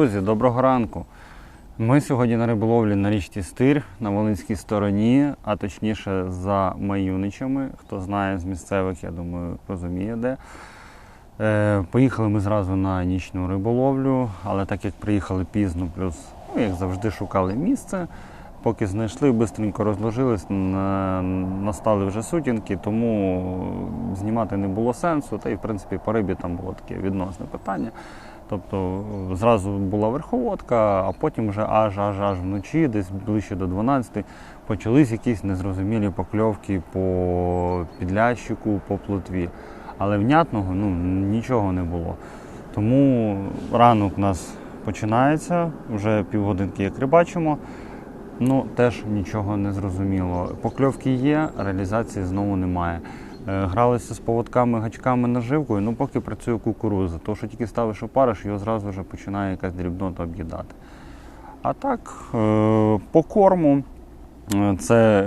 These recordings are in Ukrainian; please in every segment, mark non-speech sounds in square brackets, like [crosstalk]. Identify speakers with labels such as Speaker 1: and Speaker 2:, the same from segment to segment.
Speaker 1: Друзі, доброго ранку. Ми сьогодні на риболовлі на річці Стир на Волинській стороні, а точніше за Маюничами. Хто знає з місцевих, я думаю, розуміє де. Е, поїхали ми зразу на нічну риболовлю, але так як приїхали пізно, плюс, ну, як завжди, шукали місце. Поки знайшли, швидко розложились, на- настали вже сутінки, тому знімати не було сенсу. Та й в принципі по рибі там було таке відносне питання. Тобто е, зразу була верховодка, а потім вже аж аж аж вночі, десь ближче до 12, почались якісь незрозумілі покльовки по підлящику, по плотві. Але внятного ну, нічого не було. Тому ранок у нас починається, вже півгодинки, як рибачимо. Ну, теж нічого не зрозуміло. Покльовки є, реалізації знову немає. Е, Гралися з поводками, гачками, наживкою, ну поки працює кукуруза. То, що тільки ставиш опариш, його зразу вже починає якась дрібнота об'їдати. А так, е, по корму, е, це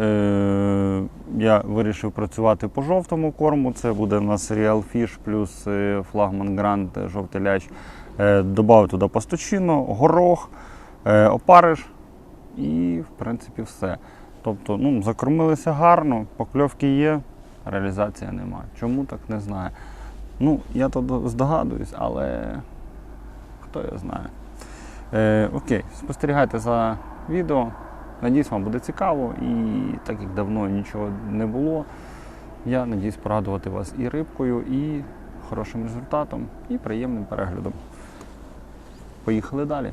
Speaker 1: я вирішив працювати по жовтому корму. Це буде у нас Real Fish плюс флагман Гранд жовтий ляч. Добавив туди пастучино, горох, опариш і, в принципі, все. Тобто, ну, закормилися гарно, покльовки є, реалізація немає. Чому так не знаю. Ну, я то здогадуюсь, але хто його знає. Е, окей, спостерігайте за відео. Надіюсь, вам буде цікаво. І так як давно нічого не було, я надіюсь порадувати вас і рибкою, і хорошим результатом, і приємним переглядом. Поїхали далі.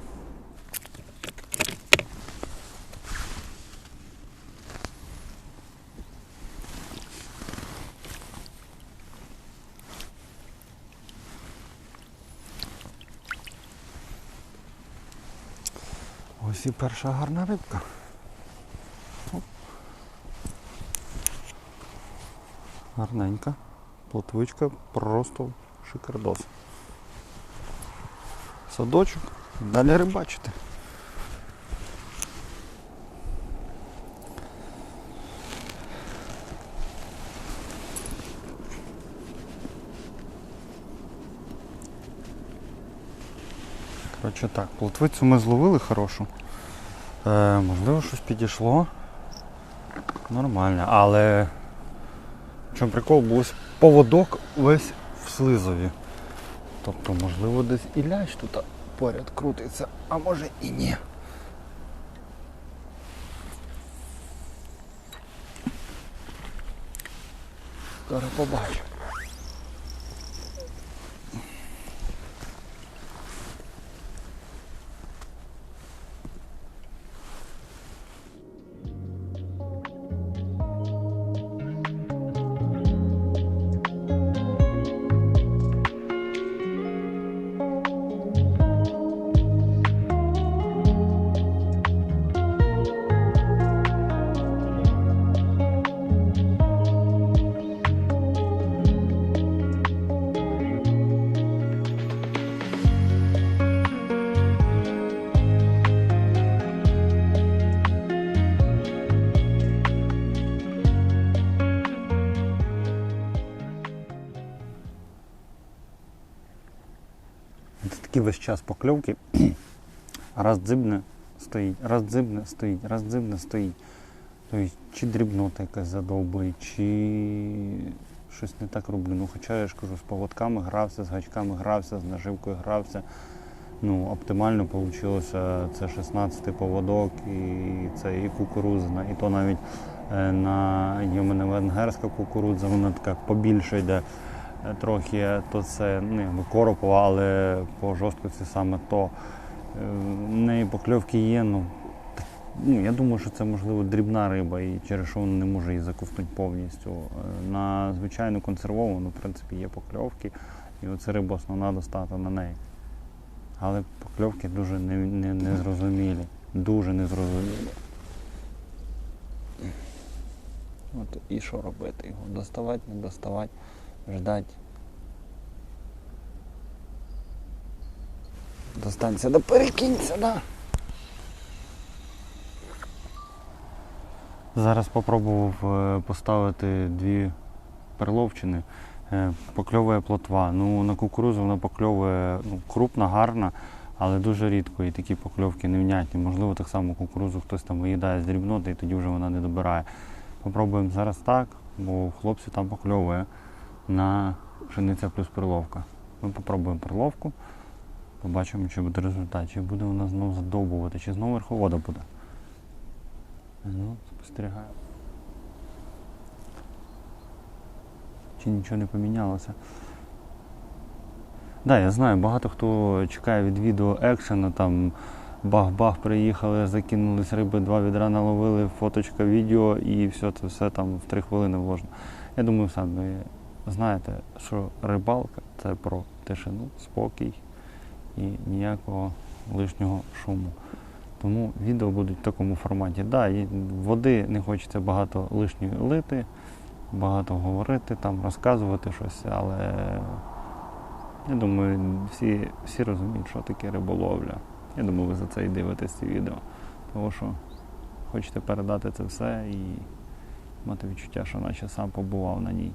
Speaker 1: Ось і перша гарна рибка. Гарненька. Плотвичка просто шикардос. Садочок. Далі рибачити. Коротше так, плотвицю ми зловили хорошу. Е, можливо, щось підійшло. Нормально, але в чому прикол, був поводок весь в слизові. Тобто, можливо, десь і лящ тут поряд крутиться, а може і ні. Зараз побачу. Весь час покльовки. [clears throat] Раз дзибне стоїть, раз дзибне стоїть, раз дзибне стоїть. Тобто, чи дрібнота якась задовбує, чи щось не так роблю. Ну, хоча я ж кажу, з поводками грався, з гачками грався, з наживкою грався. Ну, оптимально вийшло це 16 поводок і це і кукурузна, і то навіть е, на мене венгерська кукурудза, вона така побільше йде трохи, то це ну, якби коропова, але по жорсткості саме то. Е, В неї покльовки є, ну, ну я думаю, що це можливо дрібна риба, і через що вона не може її заковтнути повністю. Е, На звичайну консервовану, в принципі, є покльовки, і оце риба основна достата на неї. Але покльовки дуже не, не, незрозумілі. Дуже незрозумілі. От і що робити? Його доставати, не доставати, ждати. Достанься до перекинься, да. Зараз спробував е, поставити дві перловчини. Е, Покльовує плотва. Ну, на кукурузу вона покльовує ну, крупна, гарна, Але дуже рідко і такі покльовки невнятні. Можливо, так само кукурузу хтось там виїдає з дрібноти і тоді вже вона не добирає. Попробуємо зараз так, бо хлопці там покльовує на пшениця плюс перловка. Ми попробуємо перловку, побачимо, чи буде результат, чи буде вона знову задовбувати, чи знову верховода буде. Ну, спостерігаємо. Чи нічого не помінялося. Так, да, я знаю, багато хто чекає від відео екшена, там бах-бах, приїхали, закинулись риби, два відра наловили, фоточка, відео і все це все там в три хвилини вложено. Я думаю, самі знаєте, що рибалка це про тишину, спокій і ніякого лишнього шуму. Тому відео будуть в такому форматі. Да, і води не хочеться багато лишньої лити, багато говорити, там, розказувати щось, але я думаю, всі, всі розуміють, що таке риболовля. Я думаю, ви за це і дивитесь ці відео. Тому що хочете передати це все і мати відчуття, що наче сам побував на ній.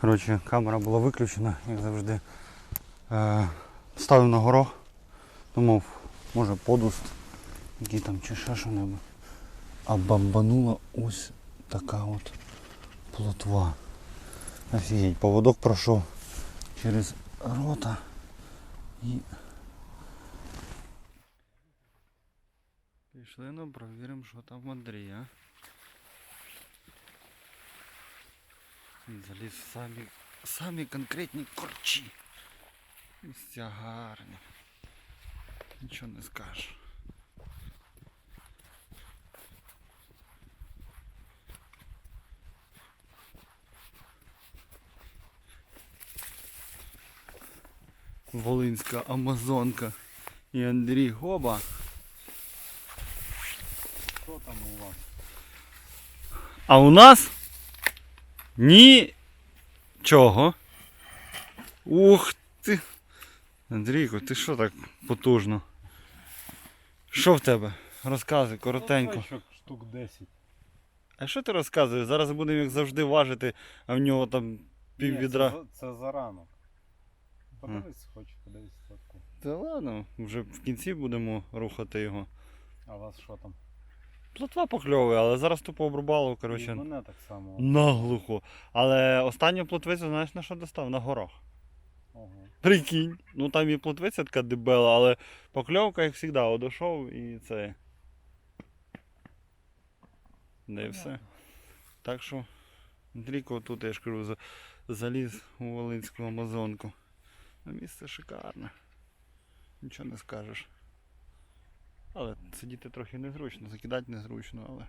Speaker 1: Коротше, камера була виключена, як завжди. Е, ставив на горох. Думав, може подуст, який там чи ще що-небудь. А бамбанула ось така от плотва. Офігеть, поводок пройшов через рота і. Пішли, ну провіримо, що там в Андрія. Заліз самі, самі конкретні корчі. Місця гарні. Нічого не скажеш. Волинська Амазонка і Андрій Гоба. Що там у вас? А у нас нічого. Ух ти. Андрійко, ти що так потужно? Що в тебе? Розказуй коротенько.
Speaker 2: Штук 10.
Speaker 1: А що ти розказуєш? Зараз будемо як завжди важити, а в нього там пів відра.
Speaker 2: Це, це заранок. Подивись, хочу подивись таку.
Speaker 1: Та ладно, вже в кінці будемо рухати його.
Speaker 2: А у вас що там?
Speaker 1: Плотва покльовує, але зараз тупо обрубало,
Speaker 2: І
Speaker 1: коротше,
Speaker 2: мене так само.
Speaker 1: наглухо. Але останню плотвицю, знаєш на що достав? На горох.
Speaker 2: Ого.
Speaker 1: Прикинь. Ну там і плотвиця така дебела, але покльовка, як завжди, одійшов і це. Да і все. Так що, Андрійко тут, я ж кажу, заліз у Волинську Амазонку. Місце шикарне. Нічого не скажеш. Але сидіти трохи незручно, закидати незручно, але.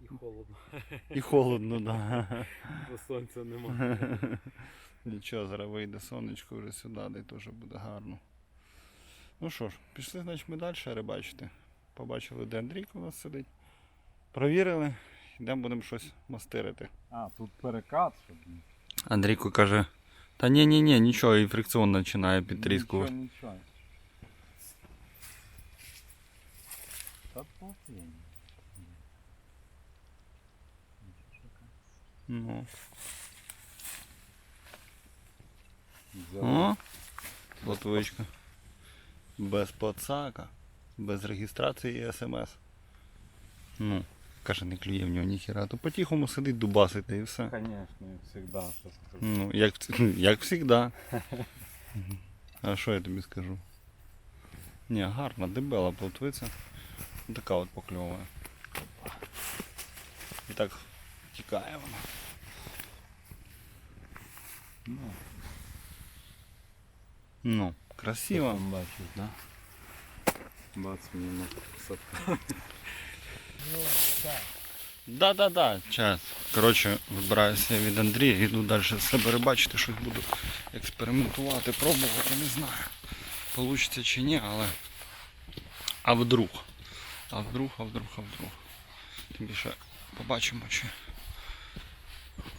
Speaker 2: І холодно,
Speaker 1: І холодно, так. Да. [laughs]
Speaker 2: бо сонця нема. [laughs]
Speaker 1: Нічого, зараз вийде сонечко вже сюди, де теж буде гарно. Ну що ж, пішли, значить, ми далі рибачити. Побачили, де Андрійко у нас сидить. Провірили, йдемо будемо щось мастирити.
Speaker 2: А, тут перекат,
Speaker 1: Андрійко каже, та ні, ні, ні, нічого, і фрикціон починає підтріскувати.
Speaker 2: Нічого, нічого. Та пофігень.
Speaker 1: Ну. О, плотвичка. Без подсака, без реєстрації і смс. Ну, каже, не клює в нього ніхіра, то по-тихому сидить дубасить та і все.
Speaker 2: Конечно, як завжди. скажу.
Speaker 1: Ну, як, як завжди. [laughs] А що я тобі скажу? Ні, гарна, дебела плотвиця. Така от покльовує. І так тікає вона.
Speaker 2: Ну,
Speaker 1: Ну, красиво.
Speaker 2: там да? Бац на садка.
Speaker 1: Да-да-да, час. Коротше, вибираюся від Андрія, йду далі себе рибачити, щось буду експериментувати, пробувати, не знаю. Получиться чи ні, але. А вдруг? А вдруг, а вдруг, а вдруг. Тим більше побачимо, чи.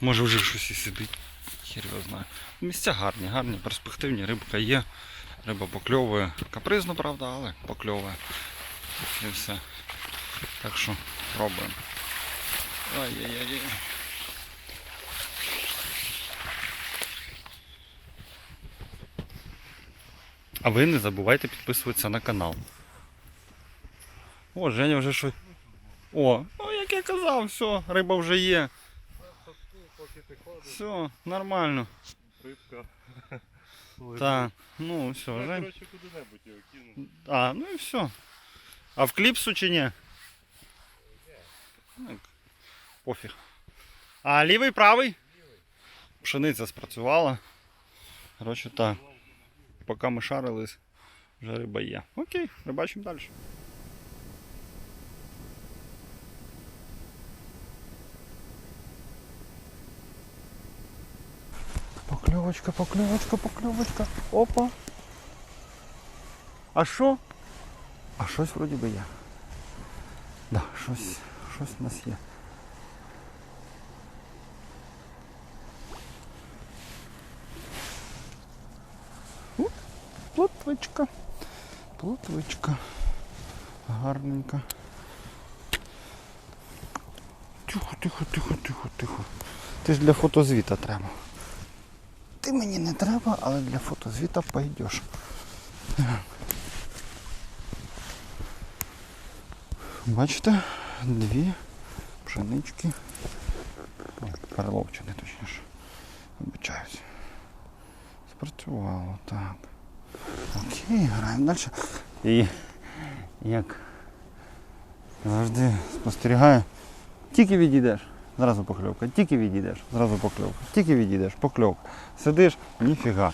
Speaker 1: Може вже щось і сидить. Хір його знає. Місця гарні, гарні, перспективні, рибка є. Риба покльовує. Капризно, правда, але покльовує. І все. Так що пробуємо. Ай-яй-яй. А ви не забувайте підписуватися на канал. О, Женя вже щось. О, ну як я казав, все, риба вже є.
Speaker 2: Поки ти ходиш,
Speaker 1: Все, нормально.
Speaker 2: рибка. [laughs]
Speaker 1: Так, ну все,
Speaker 2: Я,
Speaker 1: Жень.
Speaker 2: коротше, куди-небудь його кину.
Speaker 1: А, ну і все. А в кліпсу чи ні? Ну, Пофіг. А лівий, правий? Пшениця спрацювала. Коротше так. Поки ми шарились, вже риба є. Окей, рибачимо далі. Покльовочка, покльовочка, покльовочка. Опа. А що? А щось вроді би є. Да, щось, щось у нас є. О, Плотвичка. Плотвичка. Гарненька. Тихо, тихо, тихо, тихо, тихо. Ти ж для фотозвіта треба. Ти мені не треба, але для фотозвіта пойдеш. Бачите, дві пшенички. Ой, точніше. Вибачаюсь. Спрацювало, так. Окей, граємо далі. І як завжди спостерігаю. Тільки відійдеш, зразу покльовка. Тільки відійдеш, зразу покльовка. Тільки відійдеш, покльовка. Сидиш, ніфіга.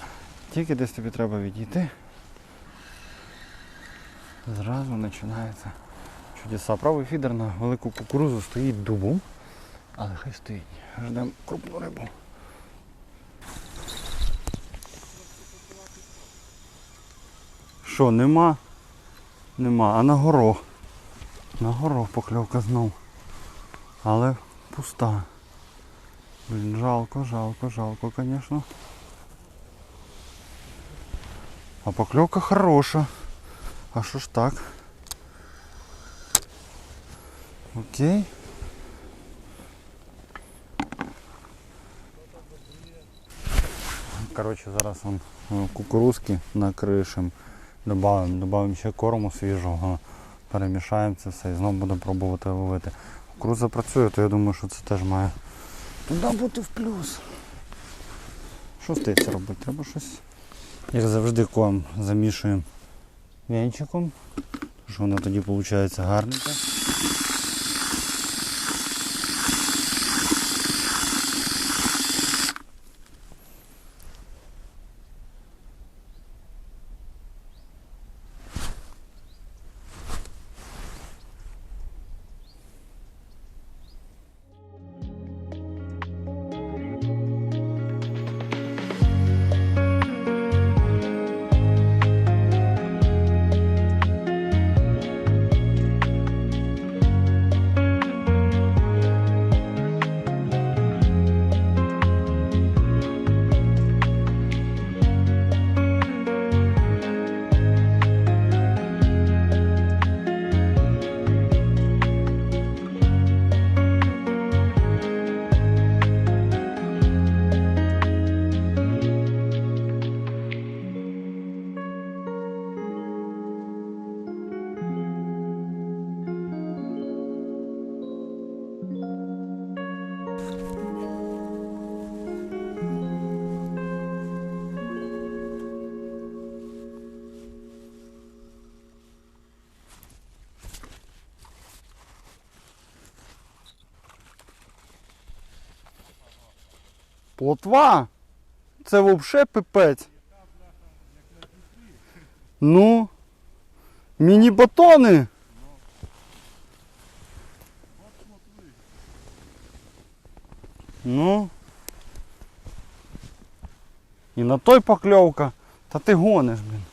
Speaker 1: Тільки десь тобі треба відійти. Зразу починається чудеса. Правий фідер на велику кукурузу стоїть дубом, але хай стоїть. Ждемо крупну рибу. Що, нема? Нема. А на горох. На горох покльовка знов. Але пуста. Блін, жалко, жалко, жалко, звісно. А покльовка хороша. А що ж так? Окей. Коротше, зараз он е, кукурузки накришем. Добавимо, добавимо ще корму свіжого, перемішаємо це все і знову будемо пробувати ловити. Кукуруза працює, то я думаю, що це теж має туди бути в плюс. Що стається робити? Треба щось. Як завжди ком замішуємо венчиком. Що воно тоді виходить гарненько. Плотва. Це взагалі пипець. Ну. Міні-батони. Ну. І на той покльовка. Та ти гониш, блін.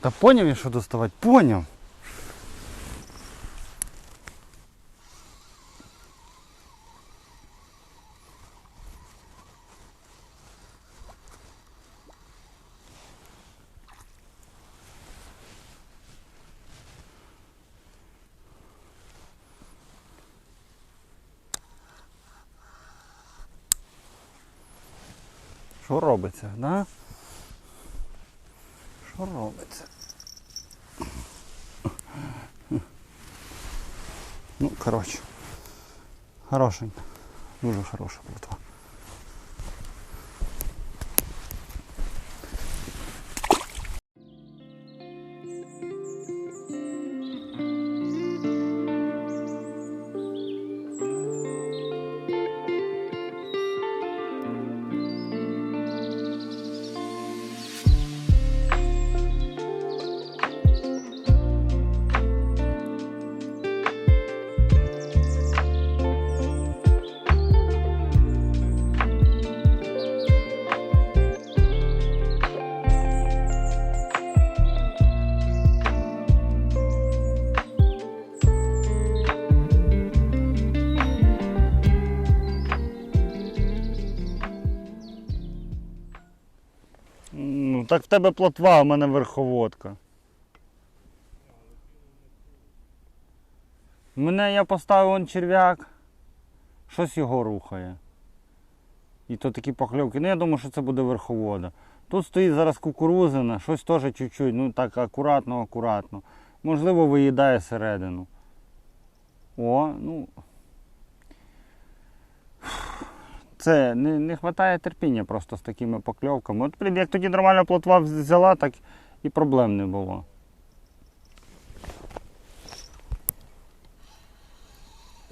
Speaker 1: Та поняв я, що доставати? Поняв. Що робиться, да? Що робиться? Ну, коротше. Хорошенька. Дуже хороша плотва. Так в тебе плотва, а в мене верховодка. Мене я поставив он черв'як, щось його рухає. І то такі покльовки. Ну я думаю, що це буде верховода. Тут стоїть зараз кукурузина, щось теж чуть-чуть, ну так акуратно, акуратно. Можливо, виїдає середину. О, ну. Це не, не вистачає терпіння просто з такими покльовками. От, блін, як тоді нормальна плотва взяла, так і проблем не було.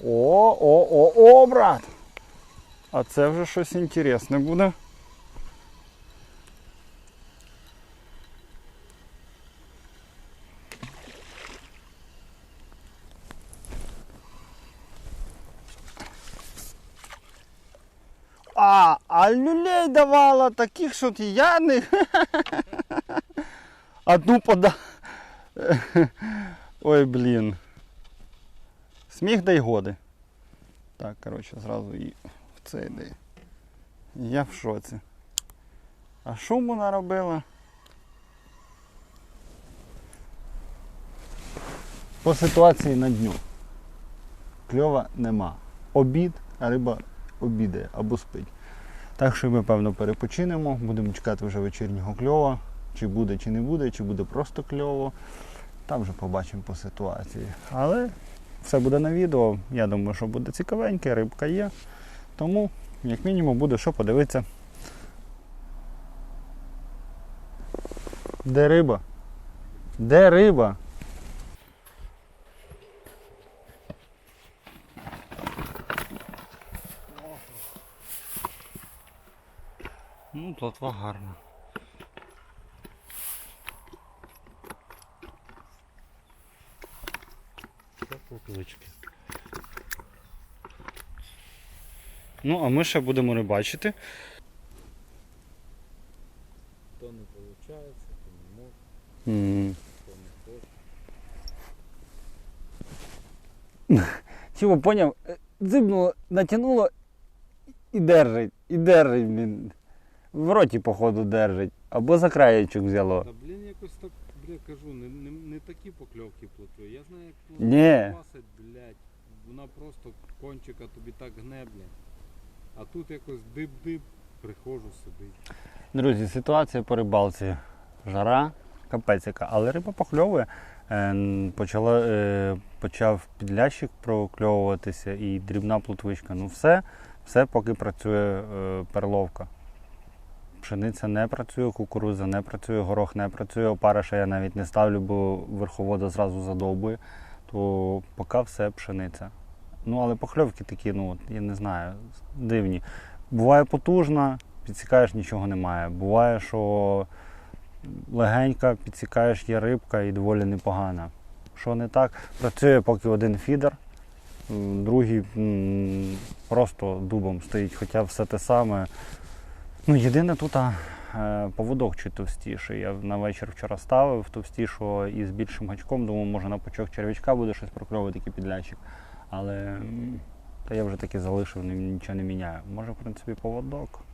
Speaker 1: О, о, о, о, брат! А це вже щось інтересне буде. А, люлей давала таких, що я не. [laughs] Одну пода. [laughs] Ой, блін. Сміх дай годи. Так, коротше, зразу і в цей день. Я в шоці. А шуму наробила. По ситуації на дню. Кльова нема. Обід, а риба обідає або спить. Так що ми, певно, перепочинемо, будемо чекати вже вечірнього кльова. Чи буде, чи не буде, чи буде просто кльово. Там вже побачимо по ситуації. Але все буде на відео. Я думаю, що буде цікавеньке, рибка є. Тому, як мінімум, буде що подивитися. Де риба? Де риба? Ну, плотва гарна.
Speaker 2: Поклички.
Speaker 1: Ну, а ми ще будемо рибачити.
Speaker 2: То не виходить, то не може, то не хоче.
Speaker 1: Чого, поняв? Е, Дзибнуло, натягнуло і держить, і держить, блін. В роті, походу, держить. Або за краєчок взяло.
Speaker 2: Та блін, якось так, бля, кажу, не, не, не такі покльовки плотвою. Я знаю, як
Speaker 1: Ні.
Speaker 2: пасить, блядь, вона просто кончика тобі так гне, блядь. А тут якось дип-дип, приходжу сидить.
Speaker 1: Друзі, ситуація по рибалці. Жара, капець яка, але риба покльовує. Е, Почала, е, почав підлящик прокльовуватися і дрібна плотвичка. Ну все, все поки працює е, перловка. Пшениця не працює, кукурудза не працює, горох не працює, опариша я навіть не ставлю, бо верховода зразу задовбує. то поки все пшениця. Ну, але похльовки такі, ну, я не знаю, дивні. Буває потужна, підсікаєш, нічого немає. Буває, що легенька, підсікаєш, є рибка і доволі непогана. Що не так? Працює поки один фідер, другий просто дубом стоїть, хоча все те саме. Ну, єдине тут а, е, поводок чи товстіший. Я на вечір вчора ставив товстішого і з більшим гачком, думав, може на пучок черв'ячка буде щось прокльовувати такий підлячик. Але та я вже таки залишив, нічого не міняю. Може, в принципі, поводок.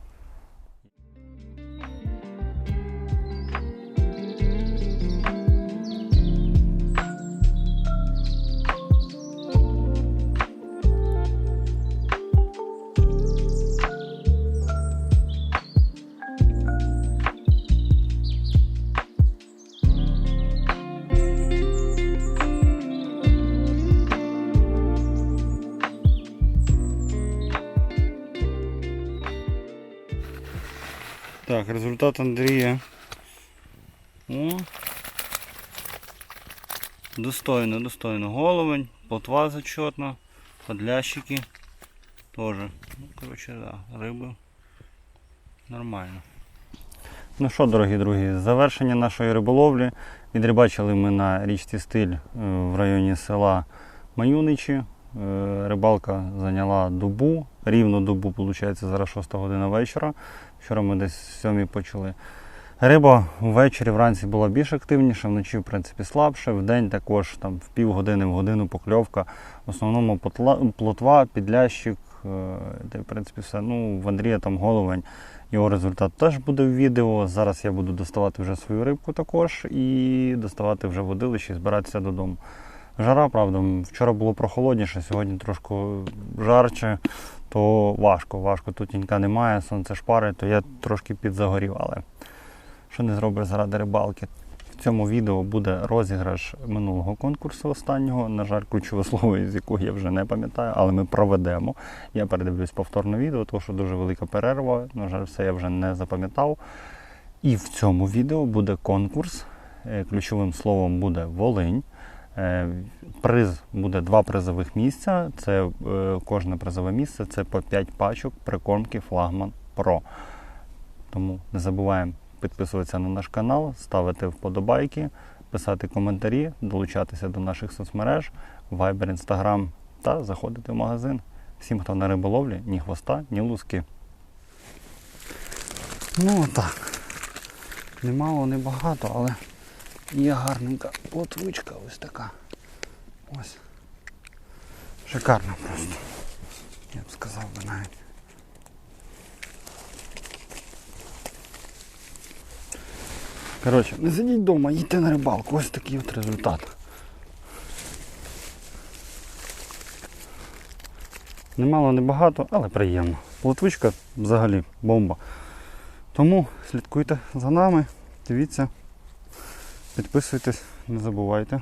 Speaker 1: Так, результат Андрія. О. Достойно, достойно. Головень, плотва зачетна, подлящики теж. Ну, коротше, да, риби нормально. Ну що, дорогі друзі, завершення нашої риболовлі. Відрибачили ми на річці Стиль е, в районі села Маюничі. Е, Рибалка зайняла добу, рівно добу, виходить, зараз 6 година вечора. Вчора ми десь 7 почали. Риба ввечері вранці була більш активніша, вночі, в принципі, слабше. В день також там в півгодини, в годину покльовка. В основному плотва, підлящик, е, й, в принципі, все. Ну, в Андрія там головень. Його результат теж буде в відео. Зараз я буду доставати вже свою рибку також і доставати вже водилище і збиратися додому. Жара, правда, вчора було прохолодніше, сьогодні трошки жарче, то важко, важко. Тут тінька немає, сонце шпарить, то я трошки підзагорів, але що не зробиш заради рибалки. В цьому відео буде розіграш минулого конкурсу останнього. На жаль, ключове слово, з якого я вже не пам'ятаю, але ми проведемо. Я передивлюсь повторне відео, тому що дуже велика перерва. На жаль, все я вже не запам'ятав. І в цьому відео буде конкурс. Е, Ключовим словом буде Волинь. Е, Приз буде два призових місця. Це е, кожне призове місце це по 5 пачок прикормки Флагман Pro. Тому не забуваємо підписуватися на наш канал, ставити вподобайки, писати коментарі, долучатися до наших соцмереж, Viber, Instagram та заходити в магазин. Всім, хто на риболовлі, ні хвоста, ні луски. Ну так. Немало, не багато, але є гарненька плотвичка ось така. Ось. Шикарна просто. Я б сказав би навіть. Коротше, не сидіть вдома, їдьте на рибалку. Ось такий от результат. Немало, не багато, але приємно. Плотвичка взагалі бомба. Тому слідкуйте за нами, дивіться, підписуйтесь, не забувайте.